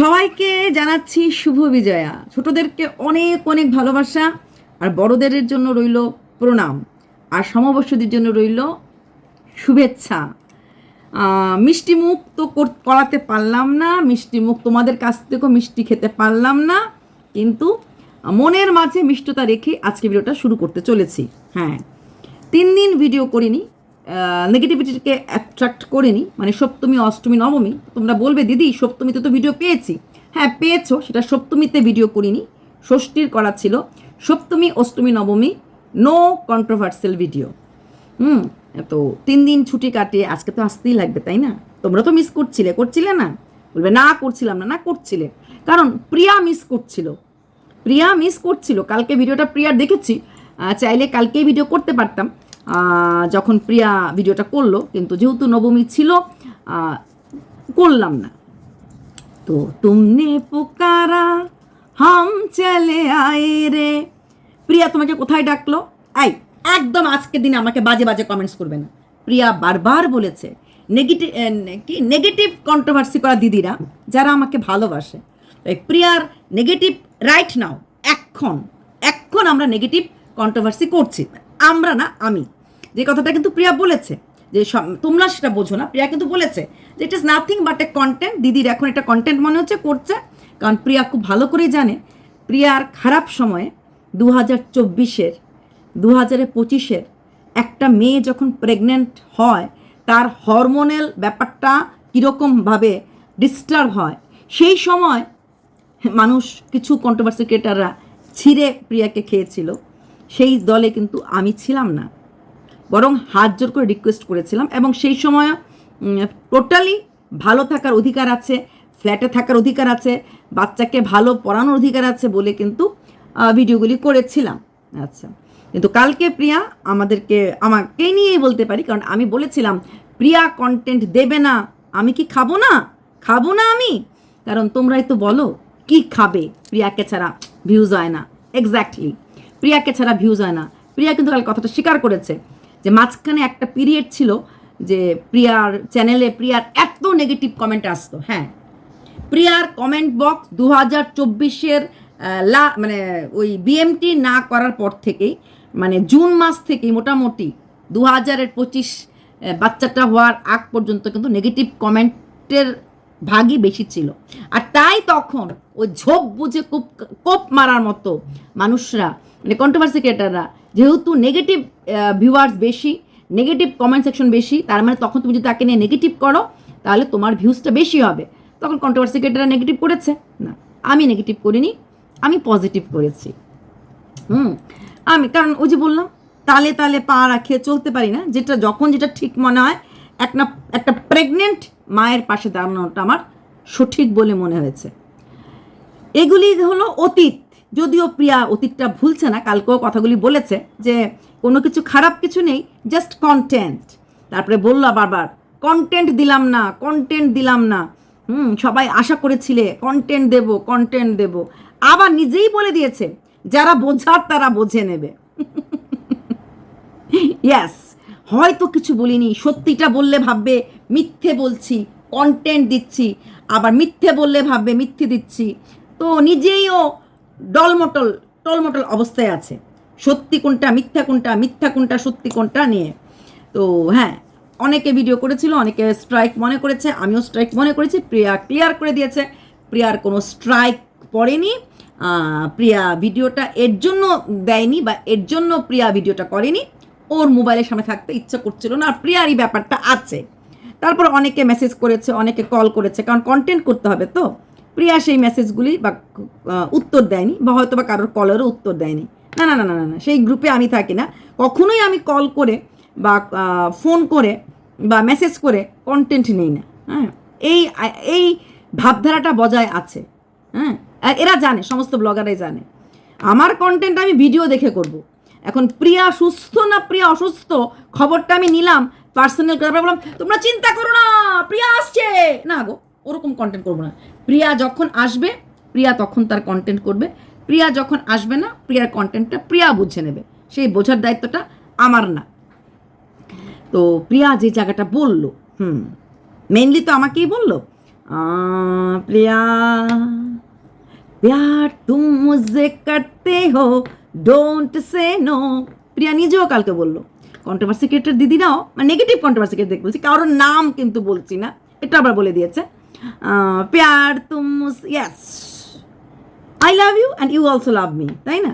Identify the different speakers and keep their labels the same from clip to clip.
Speaker 1: সবাইকে জানাচ্ছি শুভ বিজয়া। ছোটদেরকে অনেক অনেক ভালোবাসা, আর বড়দের জন্য রইল প্রণাম, আর সমবয়সীদের জন্য রইল শুভেচ্ছা। মিষ্টি মুখ তো করাতে পারলাম না, মিষ্টি মুখ তোমাদের কাছ থেকেও মিষ্টি খেতে পারলাম না, কিন্তু মনের মাঝে মিষ্টতা রেখে আজকে ভিডিওটা শুরু করতে চলেছি। হ্যাঁ তিন দিন ভিডিও করিনি নেগেটিভিটিকে অ্যাট্রাক্ট করিনি মানে সপ্তমী, অষ্টমী, নবমী। তোমরা বলবে, দিদি, সপ্তমীতে তো ভিডিও পেয়েছি। হ্যাঁ পেয়েছ, সেটা সপ্তমীতে ভিডিও করিনি, ষষ্ঠীর করা ছিল। সপ্তমী, অষ্টমী, নবমী নো কন্ট্রোভার্সিয়াল ভিডিও হুম, তো তিন দিন ছুটি কাটিয়ে, আজকে তো আসতেই লাগবে, তাই না? তোমরা তো মিস করছিলে করছিলে না? বলবে, না, করছিলাম না না, করছিলে। কারণ প্রিয়া মিস করছিল। প্রিয়া মিস করছিল। কালকে ভিডিওটা প্রিয়ার দেখেছি। চাইলে কালকেই ভিডিও করতে পারতাম। যখন প্রিয়া ভিডিওটা করল, কিন্তু যেহেতু নবমী ছিল করলাম না। তো তুমনে পোকারা, হাম চলে আয়ে রে। প্রিয়া তোমাকে কোথায় ডাকলো? এই, একদম আজকের দিনে আমাকে বাজে বাজে কমেন্টস করবে না। প্রিয়া বারবার বলেছে নেগেটিভ কি নেগেটিভ কন্ট্রোভার্সি করা দিদিরা, যারা আমাকে ভালোবাসে। তাই প্রিয়ার নেগেটিভ রাইট নাও এখন এখন আমরা নেগেটিভ কন্ট্রোভার্সি করছি। আমরা না, আমি। যে কথাটা কিন্তু প্রিয়া বলেছে, যে তোমরা সেটা বোঝো না। প্রিয়া কিন্তু বলেছে যে it is nothing but a content দিদির এখন একটা কন্টেন্ট মনে হচ্ছে, করছে। কারণ প্রিয়া খুব ভালো করেই জানে, প্রিয়ার খারাপ সময়ে দু হাজার চব্বিশের দু হাজারে পঁচিশের একটা মেয়ে যখন প্রেগনেন্ট হয়, তার হরমোনাল ব্যাপারটা কীরকমভাবে ডিস্টার্ব হয়, সেই সময় মানুষ কিছু কন্ট্রোভার্সি ক্রিয়েটাররা ছিঁড়ে প্রিয়াকে খেয়েছিল। সেই দলে কিন্তু আমি ছিলাম না। বরং হাত জোর করে রিকোয়েস্ট করেছিলাম এবং সেই সময় টোটালি ভালো থাকার অধিকার আছে ফ্ল্যাটে থাকার অধিকার আছে, বাচ্চাকে ভালো পড়ানোর অধিকার আছে বলে কিন্তু ভিডিওগুলি করেছিলাম। আচ্ছা। কিন্তু কালকে প্রিয়া আমাদেরকে আমাকেই নিয়েই বলতে পারি, কারণ আমি বলেছিলাম, প্রিয়া কন্টেন্ট দেবে না। আমি কি খাব না? খাব না আমি? কারণ তোমরাই তো বলো, কি খাবে? প্রিয়াকে ছাড়া ভিউজ হয় না। এক্স্যাক্টলি প্রিয়াকে ছাড়া ভিউজ হয় না। প্রিয়া কিন্তু কাল কথাটা স্বীকার করেছে। যে মাঝখানে একটা পিরিয়ড ছিল যে প্রিয়ার চ্যানেলে প্রিয়ার এত নেগেটিভ কমেন্ট আসতো হ্যাঁ। প্রিয়ার কমেন্ট বক্স দু হাজার চব্বিশের লা মানে ওই বিএমটি না করার পর থেকেই মানে জুন মাস থেকেই মোটামুটি দু হাজারের পঁচিশ বাচ্চাটা হওয়ার আগ পর্যন্ত কিন্তু নেগেটিভ কমেন্টের ভাগই বেশি ছিল। আর তাই তখন ওই ঝোপ বুঝে কোপ কোপ মারার মতো মানুষরা মানে কন্ট্রোভার্সি ক্রিয়েটাররা যেহেতু নেগেটিভ ভিউয়ার্স বেশি নেগেটিভ কমেন্ট সেকশন বেশি, তার মানে তখন তুমি যদি তাকে নিয়ে নেগেটিভ করো, তাহলে তোমার ভিউজটা বেশি হবে। তখন কন্ট্রোভার্সি ক্রিয়েটাররা নেগেটিভ করেছে। না, আমি নেগেটিভ করিনি, আমি পজিটিভ করেছি। হুম, আমি, কারণ ওই যে বললাম, তালে তালে পা রাখিয়ে চলতে পারি না, যেটা যখন যেটা ঠিক মনে হয়, একটা একটা প্রেগনেন্ট মায়ের পাশে দাঁড়ানোটা আমার সঠিক বলে মনে হয়েছে। এগুলি হলো অতীত। যদিও প্রিয়া অতীতটা ভুলছে না, কালকেও কথাগুলি বলেছে যে কোনো কিছু খারাপ কিছু নেই জাস্ট কন্টেন্ট তারপরে বলল বারবার কন্টেন্ট দিলাম না কন্টেন্ট দিলাম না। হুম, সবাই আশা করেছিলে কন্টেন্ট দেব কন্টেন্ট দেব। আবার নিজেই বলে দিয়েছে, যারা বোঝার তারা বোঝে নেবে। ইয়াস হয়তো কিছু বলিনি, সত্যিটা বললে ভাববে, মিথ্যে বলছি কন্টেন্ট দিচ্ছি, আবার মিথ্যে বললে ভাববে, মিথ্যে দিচ্ছি। তো নিজেইও ডলমটল টলমটল অবস্থায় আছে। সত্যি কোনটা, মিথ্যা কোনটা মিথ্যা কোনটা, সত্যি কোনটা নিয়ে। তো হ্যাঁ অনেকে ভিডিও করেছিল, অনেকে স্ট্রাইক মনে করেছে, আমিও স্ট্রাইক মনে করেছি, প্রিয়া ক্লিয়ার করে দিয়েছে। প্রিয়ার কোনো স্ট্রাইক পড়েনি প্রিয়া ভিডিওটা এর জন্য দেয়নি বা এর জন্য প্রিয়া ভিডিওটা করেনি। ওর মোবাইলের সামনে থাকতে ইচ্ছা করছিল না, আর প্রিয়ারই ব্যাপারটা আছে। তারপর অনেকে মেসেজ করেছে, অনেকে কল করেছে, কারণ কন্টেন্ট করতে হবে তো। প্রিয়া সেই মেসেজগুলি বা উত্তর দেয়নি বা হয়তো বা কারোর কলেরও উত্তর দেয়নি। না না না না না সেই গ্রুপে আমি থাকি না। কখনোই আমি কল করে বা ফোন করে বা মেসেজ করে কন্টেন্ট নেই না হ্যাঁ? এই এই ভাবধারাটা বজায় আছে হ্যাঁ? এরা জানে, সমস্ত ব্লগারাই জানে। আমার কন্টেন্ট আমি ভিডিও দেখে করব। এখন প্রিয়া সুস্থ না প্রিয়া অসুস্থ? খবরটা আমি নিলাম পার্সোনাল বললাম, তোমরা চিন্তা করো না, প্রিয়া আসছে। না গো। ওরকম কন্টেন্ট করব না। প্রিয়া যখন আসবে, প্রিয়া তখন তার কন্টেন্ট করবে। প্রিয়া যখন আসবে না, প্রিয়ার কন্টেন্টটা প্রিয়া বুঝে নেবে। সেই বোঝার দায়িত্বটা আমার না। তো প্রিয়া যে জায়গাটা বলল, হুম মেনলি তো আমাকেই বলল প্রিয়া প্যার তুম মুঝে করতে হো ডোন্ট সে নো প্রিয়া নিজেও কালকে বলল কন্ট্রোভার্সি ক্রিয়েটার দিদিরাও মানে নেগেটিভ কন্ট্রোভার্সি দেখতে বলছি, কারোর নাম কিন্তু বলছি না। এটা আবার বলে দিয়েছে। প্যার তুম yes I love you and you also love me তাই না?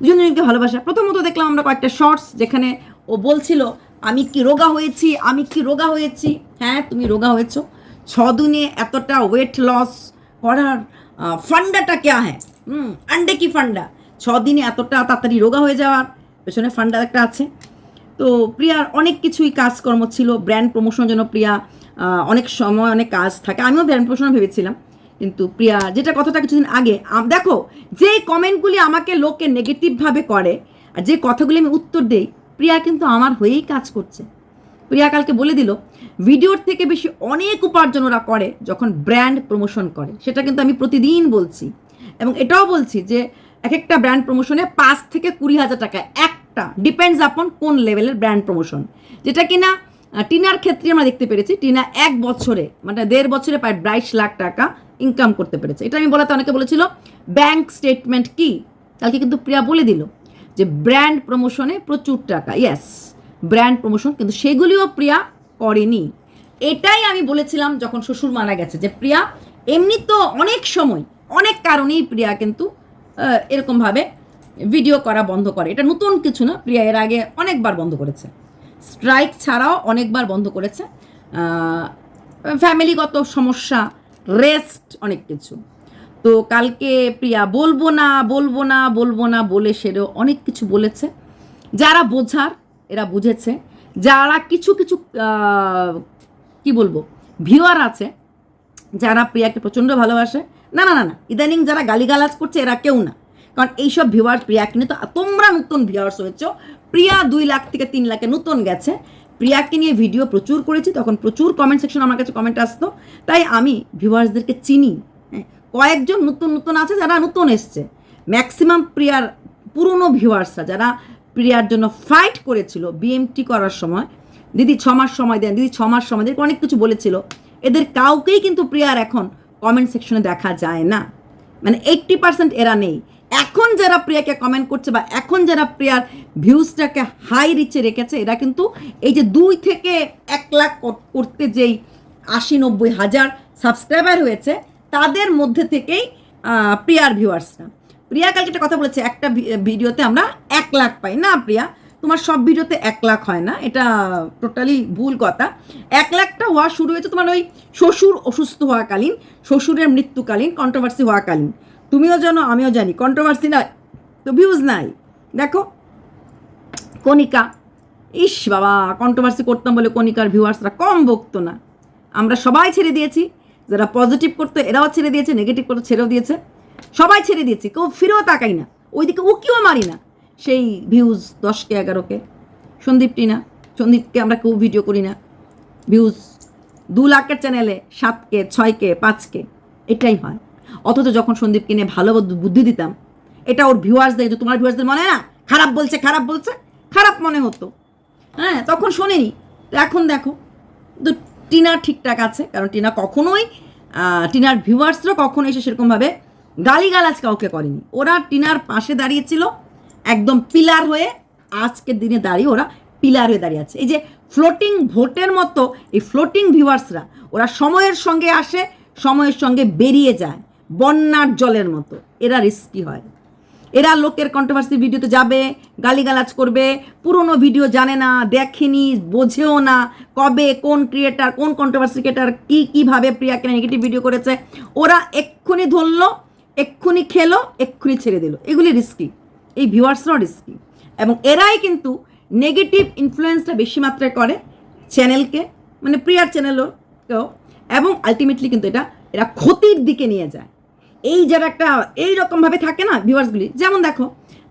Speaker 1: দুজন দুজনকে ভালোবাসা। প্রথমত দেখলাম আমরা কয়েকটা শর্টস যেখানে ও বলছিল, আমি কি রোগা হয়েছি? আমি কি রোগা হয়েছি? হ্যাঁ তুমি রোগা হয়েছো। ছ দিনে এতটা ওয়েট লস করার ফান্ডাটা ক্যা হ্যাঁ হুম, আন্ডে কি ফান্ডা? ছ দিনে এতটা তাড়াতাড়ি রোগা হয়ে যাওয়ার পেছনে ফান্ডা একটা আছে। তো প্রিয়ার অনেক কিছুই কাজকর্ম ছিল ব্র্যান্ড প্রমোশনের জন্য প্রিয়া অনেক সময়, অনেক কাজ থাকে। আমিও ব্র্যান্ড প্রমোশন ভেবেছিলাম, কিন্তু প্রিয়া, যেটা কথাটা কিছুদিন আগে দেখো যে কমেন্টগুলি আমাকে লোকে নেগেটিভভাবে করে, আর যে কথাগুলি আমি উত্তর দেই, প্রিয়া কিন্তু আমার হয়েই কাজ করছে। প্রিয়া কালকে বলে দিল, ভিডিওর থেকে বেশি অনেক উপার্জন ওরা করে যখন ব্র্যান্ড প্রমোশন করে। সেটা কিন্তু আমি প্রতিদিন বলছি। এবং এটাও বলছি যে এক একটা ব্র্যান্ড প্রমোশনে পাঁচ থেকে কুড়ি হাজার টাকা, একটা ডিপেন্ডস আপন কোন লেভেলের ব্র্যান্ড প্রমোশন যেটা কিনা টিনার ক্ষেত্রে আমরা দেখতে পেরেছি, টিনা এক বছরে মানে দেড় বছরে প্রায় বাইশ লাখ টাকা ইনকাম করতে পেরেছে। এটা আমি বলাতে অনেকে বলেছিল ব্যাংক স্টেটমেন্ট কি? কালকে কিন্তু প্রিয়া বলে দিল যে ব্র্যান্ড প্রমোশনে প্রচুর টাকা। ইয়াস ব্র্যান্ড প্রমোশন কিন্তু সেগুলিও প্রিয়া করেনি। এটাই আমি বলেছিলাম যখন শ্বশুর মারা গেছে যে, প্রিয়া, এমনি তো অনেক সময়, অনেক কারণেই প্রিয়া কিন্তু এরকমভাবে ভিডিও করা বন্ধ করে। এটা নতুন কিছু না, প্রিয়া এর আগে অনেকবার বন্ধ করেছে। স্ট্রাইক ছাড়াও অনেকবার বন্ধ করেছে। ফ্যামিলিগত সমস্যা রেস্ট অনেক কিছু। তো কালকে প্রিয়া বলব না বলব না বলব না বলে সেরেও অনেক কিছু বলেছে। যারা বোঝার, এরা বুঝেছে। যারা কিছু কিছু কি বলব ভিউয়ার আছে, যারা প্রিয়াকে প্রচণ্ড ভালোবাসে, না না না না, ইদানিং যারা গালিগালাজ করছে, এরা কেউ না। কারণ এইসব ভিউয়ার প্রিয়াকে নিয়ে তো তোমরা নতুন ভিউয়ার্স হয়েছ। প্রিয়া দুই লাখ থেকে তিন লাখে নতুন গেছে। প্রিয়াকে নিয়ে ভিডিও প্রচুর করেছি, তখন প্রচুর কমেন্ট সেকশন আমার কাছে কমেন্ট আসতো। তাই আমি ভিউয়ার্সদেরকে চিনি। হ্যাঁ কয়েকজন নতুন নতুন আছে যারা নতুন এসছে। ম্যাক্সিমাম প্রিয়ার পুরনো ভিউয়ার্সরা যারা প্রিয়ার জন্য ফাইট করেছিল বিএমটি করার সময়, দিদি ছ মাস সময় দেন, দিদি ছ মাস সময় দেন অনেক কিছু বলেছিল। এদের কাউকেই কিন্তু প্রিয়ার এখন কমেন্ট সেকশনে দেখা যায় না। মানে এইট্টি পার্সেন্ট এরা নেই। এখন যারা প্রিয়াকে কমেন্ট করছে বা এখন যারা প্রিয়ার ভিউজটাকে হাই রিচে রেখেছে, এরা কিন্তু এই যে দুই থেকে এক লাখ করতে যেই আশি নব্বই হাজার সাবস্ক্রাইবার হয়েছে, তাদের মধ্যে থেকেই প্রিয়ার ভিউয়ার্সরা প্রিয়া কালকে একটা কথা বলেছে, একটা ভিডিওতে আমরা এক লাখ পাই। না, প্রিয়া, তোমার সব ভিডিওতে এক লাখ হয় না, এটা টোটালি ভুল কথা। এক লাখটা হওয়া শুরু হয়েছে তোমার ওই শ্বশুর অসুস্থ হওয়াকালীন, শ্বশুরের মৃত্যুকালীন কন্ট্রোভার্সি হওয়াকালীন। তুমিও জানো, আমিও জানি। কন্ট্রোভার্সি নয় তো ভিউজ নাই। দেখো, কণিকা, ইস বাবা কন্ট্রোভার্সি করতাম বলে কণিকার ভিউয়ার্সরা কম বকতো না। আমরা সবাই ছেড়ে দিয়েছি, যারা পজিটিভ করতো এরাও ছেড়ে দিয়েছে নেগেটিভ করতো ছেড়েও দিয়েছে। সবাই ছেড়ে দিয়েছি, কেউ ফিরেও তাকাই না। ওইদিকে উকিও মারি না। সেই ভিউজ দশকে এগারোকে। সন্দীপ টিনা, সন্দীপকে আমরা কেউ ভিডিও করি না। ভিউজ দু লাখের চ্যানেলে সাতকে, ছয়কে, পাঁচকে, এটাই হয়। অথচ যখন সন্দীপকে নিয়ে ভালো বুদ্ধি- দিতাম, এটা ওর ভিউয়ার্সদের যে তোমার ভিউয়ার্সদের মনে না? খারাপ বলছে খারাপ বলছে, খারাপ মনে হতো। হ্যাঁ তখন শোনেনি। তো এখন দেখো, তো টিনা ঠিকঠাক আছে, কারণ টিনা কখনোই টিনার ভিউয়ার্সরা কখনো এসে সেরকমভাবে গালিগালাজ কাউকে করেনি। ওরা টিনার পাশে দাঁড়িয়েছিল, একদম পিলার হয়ে, আজকের দিনে দাঁড়িয়ে ওরা পিলার হয়ে দাঁড়িয়ে আছে। এই যে ফ্লোটিং ভোটের মতো, এই ফ্লোটিং ভিউয়ার্সরা ওরা সময়ের সঙ্গে আসে, সময়ের সঙ্গে বেরিয়ে যায়। বন্যার জলের মতো। এরা রিস্কি হয়। এরা লোকের কন্ট্রোভার্সি ভিডিওতে যাবে, গালিগালাজ করবে, পুরনো ভিডিও জানে না, দেখেনি, বোঝেও না কবে, কোন ক্রিয়েটার কোন কন্ট্রোভার্সি ক্রিয়েটার কী, কীভাবে প্রিয়াকে নেগেটিভ ভিডিও করেছে। ওরা এক্ষুনি ধরলো, এক্ষুনি খেলো, এক্ষুনি ছেড়ে দিল। এগুলি রিস্কি এই ভিউয়ার্সরাও রিস্কি এবং এরাই কিন্তু নেগেটিভ ইনফ্লুয়েন্সটা বেশি মাত্রায় করে চ্যানেলকে মানে প্রিয়ার চ্যানেলকেও এবং আলটিমেটলি কিন্তু এটা, এরা ক্ষতির দিকে নিয়ে যায়। এই যারা একটা এই রকমভাবে থাকে না ভিউয়ার্সগুলি যেমন দেখো,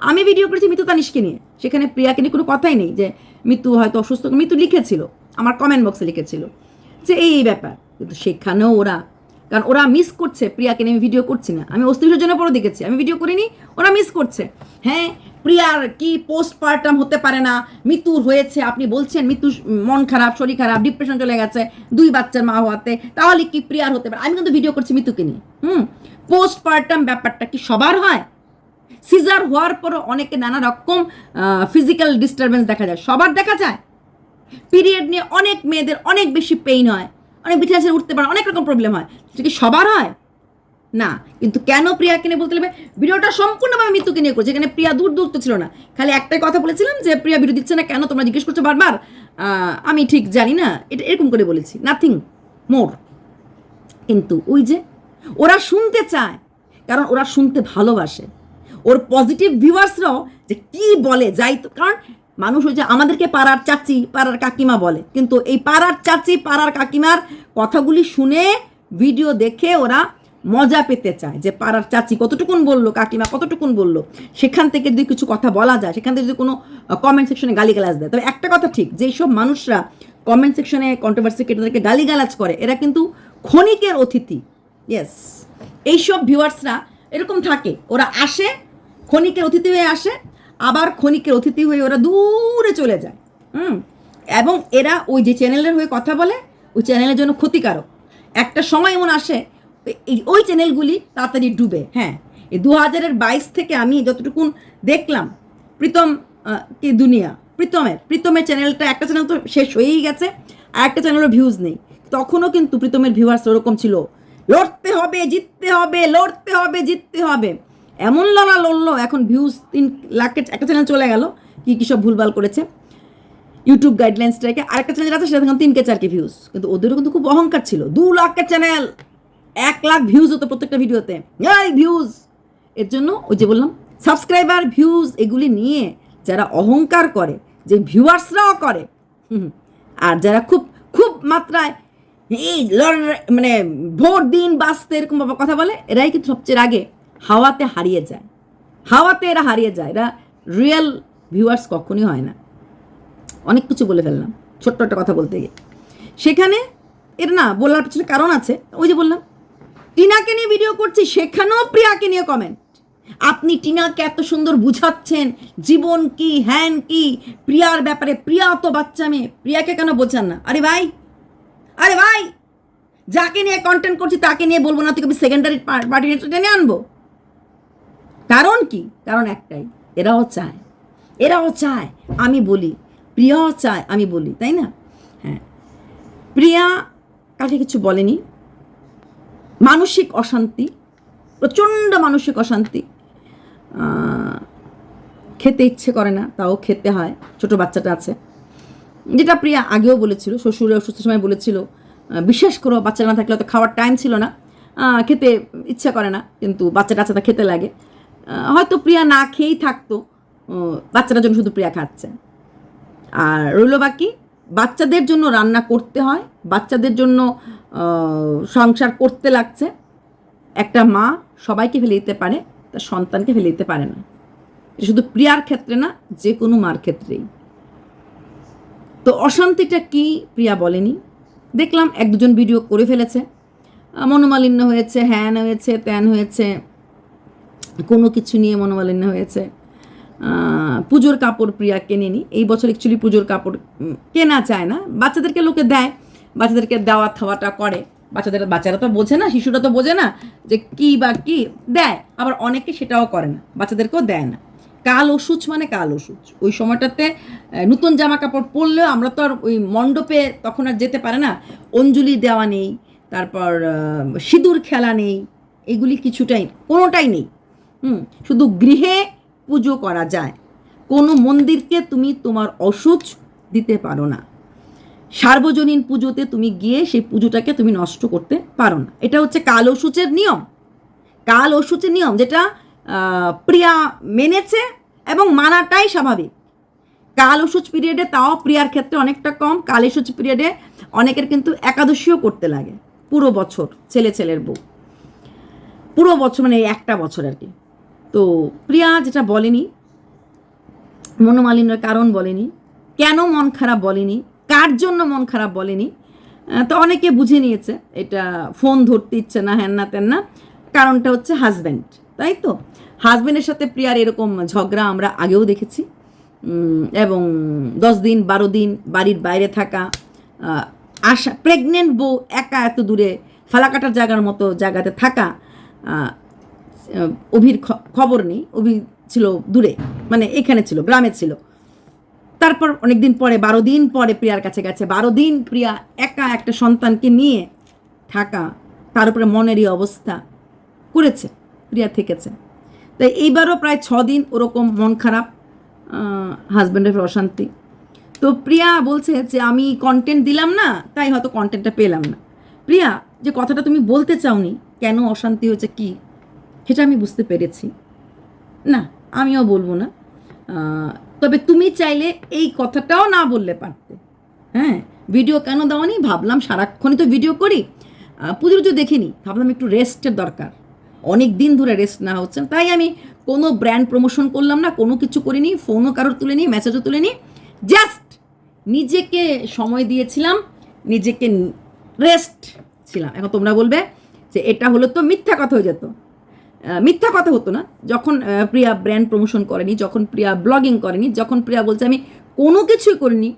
Speaker 1: আমি ভিডিও করেছি মিতু তানিশকে নিয়ে। সেখানে প্রিয়াকে নিয়ে কোনো কথাই নেই যে, মিতু হয়তো অসুস্থ। মিতু লিখেছিল, আমার কমেন্ট বক্সে লিখেছিল যে, এই এই ব্যাপার। কিন্তু সেখানেও ওরা, কারণ ওরা মিস করছে প্রিয়াকে নিয়ে আমি ভিডিও করছি না। আমি অস্ত্র জন্য পরে দেখেছি, আমি ভিডিও করিনি, ওরা মিস করছে। হ্যাঁ প্রিয়ার কি পোস্টপার্টাম হতে পারে না? মৃত্যুর হয়েছে, আপনি বলছেন মৃত্যু মন খারাপ, শরীর খারাপ ডিপ্রেশন চলে গেছে, দুই বাচ্চার মা হওয়াতে। তাহলে কি প্রিয়ার হতে পারে? আমি কিন্তু ভিডিও করছি মৃত্যুকে নিয়ে। হুম? পোস্টপার্টাম ব্যাপারটা কি সবার হয়? সিজার হওয়ার পরও অনেকে নানা রকম ফিজিক্যাল ডিস্টারবেন্স দেখা যায়। সবার দেখা যায়। পিরিয়ড নিয়ে অনেক মেয়েদের অনেক বেশি পেইন হয়। অনেক বিছানা ছেড়ে উঠতে পারে, অনেক রকম প্রবলেম হয়। সেটা কি সবার হয়? না। কিন্তু কেন প্রিয়াকে নিয়ে বলতে হবে ভিডিওটা সম্পূর্ণভাবে মৃত্যুকে নিয়ে করছে। এখানে প্রিয়া দূর দূর তো ছিল না। খালি একটাই কথা বলেছিলাম যে, প্রিয়া ভিডিও দিচ্ছে না কেন? তোমরা জিজ্ঞেস করছ বারবার? আমি ঠিক জানি না। এটা এরকম করে বলেছি। নাথিং মোর কিন্তু ওই যে ওরা শুনতে চায়, কারণ ওরা শুনতে ভালোবাসে। ওর পজিটিভ ভিউয়ার্সরাও যে কি বলে, যাই তো, কারণ মানুষ ওই যে আমাদেরকে পাড়ার চাচি, পাড়ার কাকিমা বলে। কিন্তু এই পাড়ার চাচি, পাড়ার কাকিমার কথাগুলি শুনে ভিডিও দেখে ওরা মজা পেতে চায় যে পাড়ার চাচি কতটুকুন বলল, কাকিমা কতটুকুন বলল। সেখান থেকে যদি কিছু কথা বলা যায়, সেখান থেকে যদি কোনো কমেন্ট সেকশনে গালিগালাজ দেয়, তবে একটা কথা ঠিক যেই সব মানুষরা কমেন্ট সেকশনে কন্ট্রোভার্সি কেটে তাদেরকে গালিগালাজ করে, এরা কিন্তু ক্ষণিকের অতিথি। ইয়েস এইসব ভিউয়ার্সরা এরকম থাকে। ওরা আসে, ক্ষণিকের অতিথি হয়ে আসে, আবার ক্ষণিকের অতিথি হয়ে ওরা দূরে চলে যায়। হুম? এবং এরা ওই যে চ্যানেলের হয়ে কথা বলে, ওই চ্যানেলের জন্য ক্ষতিকারক। একটা সময় এমন আসে ওই চ্যানেলগুলি তাড়াতাড়ি ডুবে। হ্যাঁ এই দু হাজারের বাইশ থেকে আমি যতটুকুন দেখলাম, প্রীতম কি দুনিয়া? প্রীতমের প্রীতমের চ্যানেলটা একটা চ্যানেল তো শেষ হয়েই গেছে, আর একটা চ্যানেলের ভিউজ নেই। তখনও কিন্তু প্রীতমের ভিউয়ার্স ওরকম ছিল। লড়তে হবে, জিততে হবে, লড়তে হবে, জিততে হবে। এমন লড়া লড়লো, এখন ভিউজ তিন লাখের একটা চ্যানেল চলে গেল, কি কী সব ভুলভাল করেছে। ইউটিউব গাইডলাইন্সটাকে আরেকটা চ্যানেল আছে, সেটা দেখলাম তিন কে চার ভিউজ কিন্তু ওদেরও কিন্তু খুব অহংকার ছিল। দু লাখের চ্যানেল এক লাখ ভিউজ হতো প্রত্যেকটা ভিডিওতে এই ভিউজ এর জন্য ওই যে বললাম সাবস্ক্রাইবার ভিউজ এগুলি নিয়ে যারা অহংকার করে, যে ভিউয়ার্সরাও করে আর যারা খুব খুব মাত্রায় এই মানে ভোট দিন বাঁচতে এরকম ভাবে কথা বলে, এরাই কিন্তু সবচেয়ে আগে হাওয়াতে হারিয়ে যায়। হাওয়াতে এরা হারিয়ে যায়। এরা রিয়েল ভিউয়ার্স কখনই হয় না। অনেক কিছু বলে ফেললাম, ছোট্ট একটা কথা বলতে গিয়ে। সেখানে এর না বলার পিছনে কারণ আছে। ওই যে বললাম, টিনাকে নিয়ে ভিডিও করছি, সেখানেও প্রিয়াকে নিয়ে কমেন্ট আপনি টিনাকে এত সুন্দর বুঝাচ্ছেন, জীবন কি, হ্যান কি, প্রিয়ার ব্যাপারে, প্রিয়া তো বাচ্চা মেয়ে, প্রিয়াকে কেন বোঝান না? আরে ভাই আরে ভাই, যাকে নিয়ে কন্টেন্ট করছি তাকে নিয়ে বলব না তুই সেকেন্ডারি পার্টি টেনে আনব। কারণ কি? কারণ একটাই, এরাও চায়। এরাও চায়, আমি বলি। প্রিয়াও চায়, আমি বলি, তাই না? হ্যাঁ। প্রিয়া কাকে কিছু বলেনি? মানসিক অশান্তি, প্রচণ্ড মানসিক অশান্তি। খেতে ইচ্ছে করে না, তাও খেতে হয়, ছোট বাচ্চাটা আছে। যেটা প্রিয়া আগেও বলেছিল, শ্বশুরে অসুস্থ সময় বলেছিল বিশেষ করে, বাচ্চা না থাকলে তো খাওয়ার টাইম ছিল না। খেতে ইচ্ছা করে না, কিন্তু বাচ্চা টাচ্চাটা খেতে লাগে। হয়তো প্রিয়া না খেয়েই থাকতো বাচ্চাটার জন্য শুধু প্রিয়া খাচ্ছে। আর রইল বাকি, বাচ্চাদের জন্য রান্না করতে হয়, বাচ্চাদের জন্য সংসার করতে লাগছে। একটা মা সবাইকে ফেলে দিতে পারে, তার সন্তানকে ফেলে দিতে পারে না। শুধু প্রিয়ার ক্ষেত্রে না, যে কোনো মার ক্ষেত্রেই। তো অশান্তিটা কি প্রিয়া বলেনি? দেখলাম এক দুজন ভিডিও করে ফেলেছে। মনোমালিন্য হয়েছে, হ্যান হয়েছে, ত্যান হয়েছে, কোনো কিছু নিয়ে মনোমালিন্য হয়েছে। পুজোর কাপড় প্রিয়া কেনে কেনেনি। এই বছর অ্যাকচুয়ালি পুজোর কাপড় কেনা চায় না। বাচ্চাদেরকে লোকে দেয়, বাচ্চাদেরকে দেওয়া থাওয়াটা করে। বাচ্চাদের, বাচ্চারা তো বোঝে না, শিশুরা তো বোঝে না যে কি বা কি দেয়। আবার অনেকে সেটাও করে না, বাচ্চাদেরকেও দেয় না। কাল ওষুধ মানে কাল ওষুধ। ওই সময়টাতে নতুন জামা কাপড় পরলেও আমরা তো আর ওই মণ্ডপে তখন আর যেতে পারে না। অঞ্জলি দেওয়া নেই, তারপর সিঁদুর খেলা নেই, এগুলি কিছুটাই, কোনোটাই নেই। হুম, শুধু গৃহে পুজো করা যায়। কোনো মন্দিরকে তুমি তোমার অসুচ দিতে পারো না। সার্বজনীন পুজোতে তুমি গিয়ে সেই পুজোটাকে তুমি নষ্ট করতে পারো না। এটা হচ্ছে কাল ওষুচের নিয়ম। কাল ওষুচের নিয়ম, যেটা প্রিয়া মেনেছে এবং মানাটাই স্বাভাবিক। কাল ওষুচ পিরিয়ডে তাও প্রিয়ার ক্ষেত্রে অনেকটা কম। কাল ওষুচ পিরিয়ডে অনেকের কিন্তু একাদশীও করতে লাগে, পুরো বছর, ছেলে ছেলের বউ। পুরো বছর মানে একটা বছর আর কি। তো প্রিয়া যেটা বলেনি, মনোমালিন্যের কারণ বলেনি, কেন মন খারাপ বলেনি, কার জন্য মন খারাপ বলেনি তো অনেকে বুঝে নিয়েছে। এটা ফোন ধরতে ইচ্ছে না, হ্যান না তেন না। কারণটা হচ্ছে হাজব্যান্ড তাই তো? হাজবেন্ডের সাথে প্রিয়ার এরকম ঝগড়া আমরা আগেও দেখেছি। এবং দশ দিন, বারো দিন বাড়ির বাইরে থাকা আশা প্রেগনেন্ট বউ একা এত দূরে ফালাকাটার জায়গার মতো জায়গাতে থাকা অভির খবর নেই। অভি ছিল দূরে মানে এখানে ছিল, গ্রামে ছিল। তারপর অনেক দিন পরে, বারো দিন পরে প্রিয়ার কাছে গেছে। বারো দিন প্রিয়া একা একটা সন্তানকে নিয়ে থাকা, তার উপরে মনেরই অবস্থা করেছে, প্রিয়া থেকেছে। তাই এইবারও প্রায় ছ দিন ওরকম মন খারাপ হাজব্যান্ডের অশান্তি। তো প্রিয়া বলছে যে, আমি কন্টেন্ট দিলাম না, তাই হয়তো কন্টেন্টটা পেলাম না। প্রিয়া, যে কথাটা তুমি বলতে চাওনি, কেন অশান্তি হয়েছে কি, সেটা আমি বুঝতে পেরেছি। না, আমিও বলব না। তবে তুমি চাইলে এই কথাটাও না বললে পারতে। হ্যাঁ ভিডিও কেন দাওনি ভাবলাম সারাক্ষণই তো ভিডিও করি। পুজো দেখিনি, ভাবলাম একটু রেস্টের দরকার। অনেক দিন ধরে রেস্ট না হচ্ছে। তাই আমি কোনো ব্র্যান্ড প্রমোশন করলাম না, কোনো কিছু করিনি ফোনও কারোর তুলে নিই মেসেজও তুলে নিই জাস্ট নিজেকে সময় দিয়েছিলাম, নিজেকে রেস্ট ছিলাম। এখন তোমরা বলবে যে এটা হলো তো মিথ্যা কথা হয়ে যেত। মিথ্যা কথা হতো না। যখন প্রিয়া ব্র্যান্ড প্রমোশন করেনি, যখন প্রিয়া ব্লগিং করেনি, যখন প্রিয়া বলছে আমি কোনো কিছুই করিনি,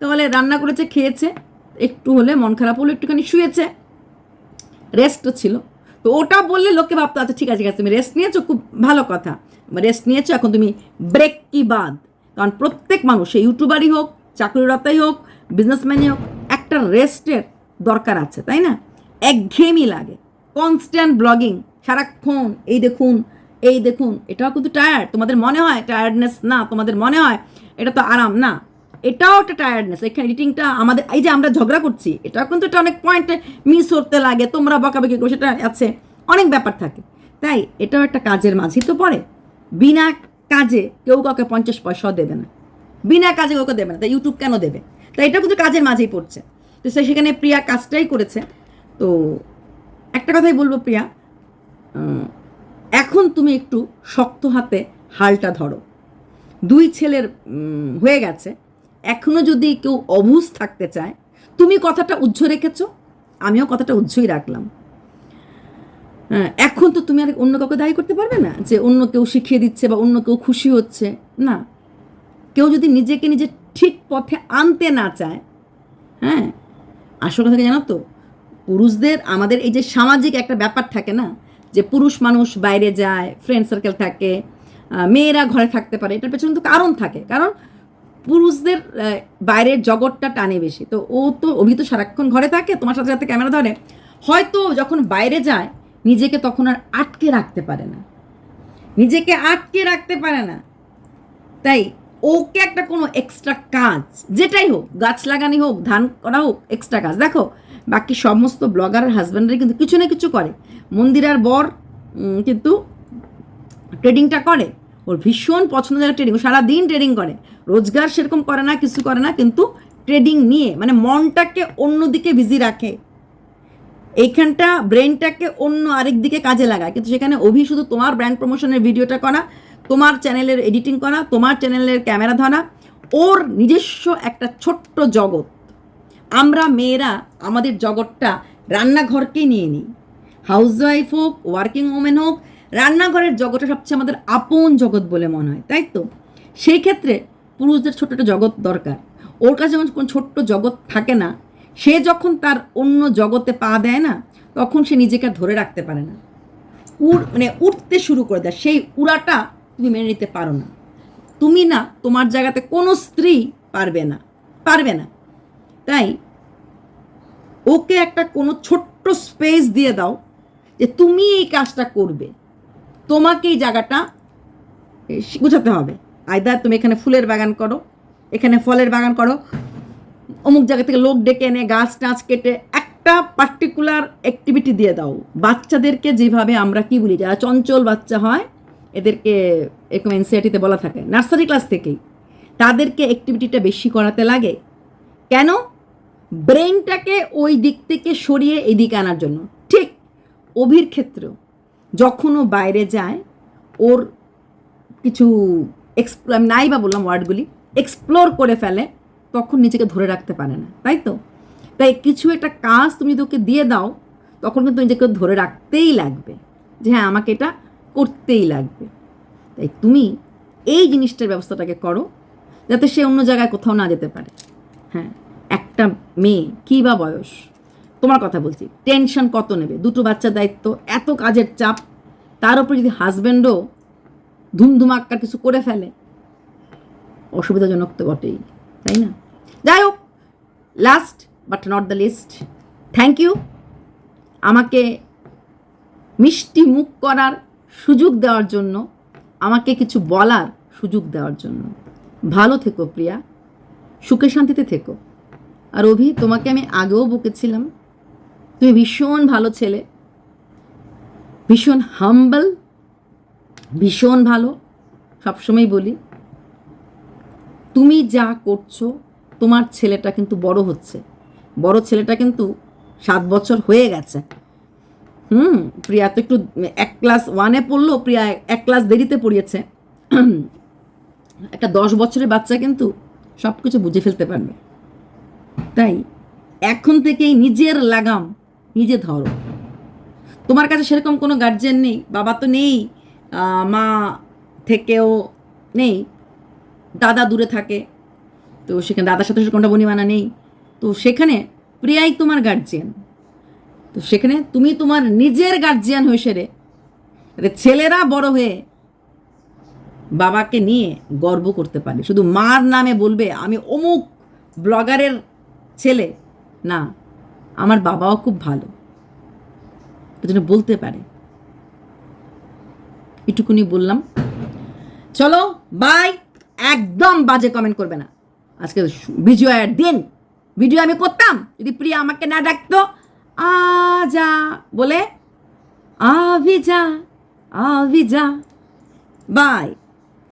Speaker 1: তাহলে রান্না করেছে, খেয়েছে, একটু হলে মন খারাপ হলো, একটুখানি শুয়েছে। রেস্টও ছিল। তো ওটা বললে লোকে ভাবতো আচ্ছা ঠিক আছে ঠিক আছে, তুমি রেস্ট নিয়েছো, খুব ভালো কথা। রেস্ট নিয়েছো, এখন তুমি ব্রেক কি বাদ? কারণ প্রত্যেক মানুষ, সে ইউটিউবারই হোক, চাকরিরতাই হোক বিজনেসম্যানই হোক, একটা রেস্টের দরকার আছে, তাই না? একঘেয়েমি লাগে। কনস্ট্যান্ট ব্লগিং সারাক্ষণ এই দেখুন এই দেখুন। এটাও কিন্তু টায়ার্ড তোমাদের মনে হয় টায়ার্ডনেস না, তোমাদের মনে হয় এটা তো আরাম। না এটাও একটা টায়ার্ডনেস এখানে এডিটিংটা আমাদের, এই যে আমরা ঝগড়া করছি, এটাও কিন্তু এটা অনেক পয়েন্টে মিস করতে লাগে, তোমরা বকাবকি করো, সেটা আছে, অনেক ব্যাপার থাকে। তাই এটাও একটা কাজের মাঝেই তো পড়ে। বিনা কাজে কেউ কাউকে পঞ্চাশ পয়সাও দেবে না। বিনা কাজে কাউকে দেবে না, তাই ইউটিউব কেন দেবে? তাই এটা কিন্তু কাজের মাঝেই পড়ছে। তো সে সেখানে প্রিয়া কাজটাই করেছে। তো একটা কথাই বলব প্রিয়া এখন তুমি একটু শক্ত হাতে হালটা ধরো। দুই ছেলের হয়ে গেছে এখনও যদি কেউ অবুজ থাকতে চায় তুমি কথাটা উজ্জ্ব রেখেছ আমিও কথাটা উজ্জ্বই রাখলাম। হ্যাঁ, এখন তো তুমি আর অন্য কাউকে দায়ী করতে পারবে না যে অন্য কেউ শিখিয়ে দিচ্ছে বা অন্য কেউ খুশি হচ্ছে। না কেউ যদি নিজেকে নিজে ঠিক পথে আনতে না চায় হ্যাঁ আসল কথা জানো তো? পুরুষদের আমাদের এই যে সামাজিক একটা ব্যাপার থাকে না যে পুরুষ মানুষ বাইরে যায় ফ্রেন্ড সার্কেল থাকে মেয়েরা ঘরে থাকতে পারে এটার পেছনে তো কারণ থাকে। কারণ পুরুষদের বাইরের জগৎটা টানে বেশি। তো ও তো অভি তো সারাক্ষণ ঘরে থাকে, তোমার সাথে সাথে ক্যামেরা ধরে। হয়তো যখন বাইরে যায়, নিজেকে তখন আর আটকে রাখতে পারে না। নিজেকে আটকে রাখতে পারে না। তাই ওকে একটা কোনো এক্সট্রা কাজ, যেটাই হোক, গাছ লাগানি হোক, ধান করা হোক এক্সট্রা কাজ। দেখো, বাকি সমস্ত ব্লগার হাজব্যান্ডরা কিন্তু কিছু না কিছু করে। মন্দিরার বর কিন্তু ট্রেডিংটা করে। ওর ভীষণ পছন্দের ট্রেডিং ও সারাদিন ট্রেডিং করে। রোজগার সেরকম করে না, কিছু করে না, কিন্তু ট্রেডিং নিয়ে মানে মনটাকে অন্যদিকে বিজি রাখে। এইখানটা ব্রেনটাকে অন্য আরেক দিকে কাজে লাগায়। কিন্তু সেখানে অভি শুধু তোমার ব্র্যান্ড প্রমোশনের ভিডিওটা করা, তোমার চ্যানেলের এডিটিং করা, তোমার চ্যানেলের ক্যামেরা ধরা, ওর নিজস্ব একটা ছোট্ট জগৎ। আমরা মেয়েরা আমাদের জগৎটা রান্নাঘরকে নিয়ে নিই। হাউসওয়াইফ হোক ওয়ার্কিং ওমেন হোক রান্নাঘরের জগৎটা সবচেয়ে আমাদের আপন জগৎ বলে মনে হয়, তাই তো? সেই ক্ষেত্রে পুরুষদের ছোট্ট একটা জগৎ দরকার। ওর কাছে যখন কোনো ছোট্ট জগৎ থাকে না, সে যখন তার অন্য জগতে পা দেয় না, তখন সে নিজেকে ধরে রাখতে পারে না। উড় মানে উঠতে শুরু করে দেয়। সেই উড়াটা তুমি মেনে নিতে পারো না। তুমি না, তোমার জায়গাতে কোনো স্ত্রী পারবে না পারবে না। তাই ওকে একটা কোনো ছোট্ট স্পেস দিয়ে দাও যে তুমি এই কাজটা করবে। তোমাকে এই জায়গাটা গুছাতে হবে। আয়দার তুমি এখানে ফুলের বাগান করো, এখানে ফলের বাগান করো। অমুক জায়গা থেকে লোক ডেকে এনে গাছ টাছ কেটে একটা পার্টিকুলার অ্যাক্টিভিটি দিয়ে দাও। বাচ্চাদেরকে যেভাবে আমরা কি বলি, যারা চঞ্চল বাচ্চা হয়, এদেরকে এরকম এনসিআরটিতে বলা থাকে। নার্সারি ক্লাস থেকেই। তাদেরকে অ্যাক্টিভিটিটা বেশি করাতে লাগে। কেন? ব্রেনটাকে ওই দিক থেকে সরিয়ে এদিকে আনার জন্য। ঠিক অভির ক্ষেত্রেও। যখন ও বাইরে যায়, ওর কিছু এক্সপ্লো আমি নাই বা বললাম ওয়ার্ডগুলি এক্সপ্লোর করে ফেলে, তখন নিজেকে ধরে রাখতে পারে না, তাই তো? তাই কিছু একটা কাজ তুমি যদি ওকে দিয়ে দাও, তখন কিন্তু নিজেকে ধরে রাখতেই লাগবে যে হ্যাঁ আমাকে এটা করতেই লাগবে। তাই তুমি এই জিনিসটার ব্যবস্থাটাকে করো, যাতে সে অন্য জায়গায় কোথাও না যেতে পারে। হ্যাঁ একটা মেয়ে, কী বা বয়স? তোমার কথা বলছি টেনশন কত নেবে? দুটো বাচ্চার দায়িত্ব, এত কাজের চাপ, তার উপর যদি হাজব্যান্ডও ধুমধুমাক্কার কিছু করে ফেলে, অসুবিধাজনক তো বটেই, তাই না? যাই হোক last but not the least thank you আমাকে মিষ্টি মুখ করার সুযোগ দেওয়ার জন্য, আমাকে কিছু বলার সুযোগ দেওয়ার জন্য। ভালো থেকো প্রিয়া, সুখে শান্তিতে থেকো। আর অভি, তোমাকে আমি আগেও বকেছিলাম তুমি ভীষণ ভালো ছেলে। ভীষণ হাম্বল ভীষণ ভালো, সবসময় বলি। তুমি যা করছ, তোমার ছেলেটা কিন্তু বড় হচ্ছে। বড় ছেলেটা কিন্তু সাত বছর হয়ে গেছে। হুম, প্রিয়া তো একটু এক ক্লাস ওয়ানে পড়ল, প্রিয়া এক ক্লাস দেরিতে পড়িয়েছে। একটা দশ বছরের বাচ্চা কিন্তু সব কিছু বুঝে ফেলতে পারবে। তাই, এখন থেকেই নিজের লাগাম নিজে ধরো। তোমার কাছে সেরকম কোনো গার্জেন নেই? বাবা তো নেই মা থেকেও নেই, দাদা দূরে থাকে, তো সেখানে দাদার সাথে কোনটা বনিমানা নেই। তো সেখানে প্রিয়াই তোমার গার্জিয়ান তো সেখানে তুমি তোমার নিজের গার্জিয়ান হয়ে সেরে ছেলেরা বড় হয়ে বাবাকে নিয়ে গর্ব করতে পারে শুধু মার নামে বলবে, আমি অমুক ব্লগারের ছেলে। না আমার বাবাও খুব ভালো। জন্য বলতে পারে। এটুকুনি বললাম। চলো বাই একদম বাজে কমেন্ট করবে না। আজকে বিজয়ের দিন ভিডিও আমি করতাম। যদি প্রিয়া আমাকে না ডাকতো, আজা বলে আভি যা আভি যা বাই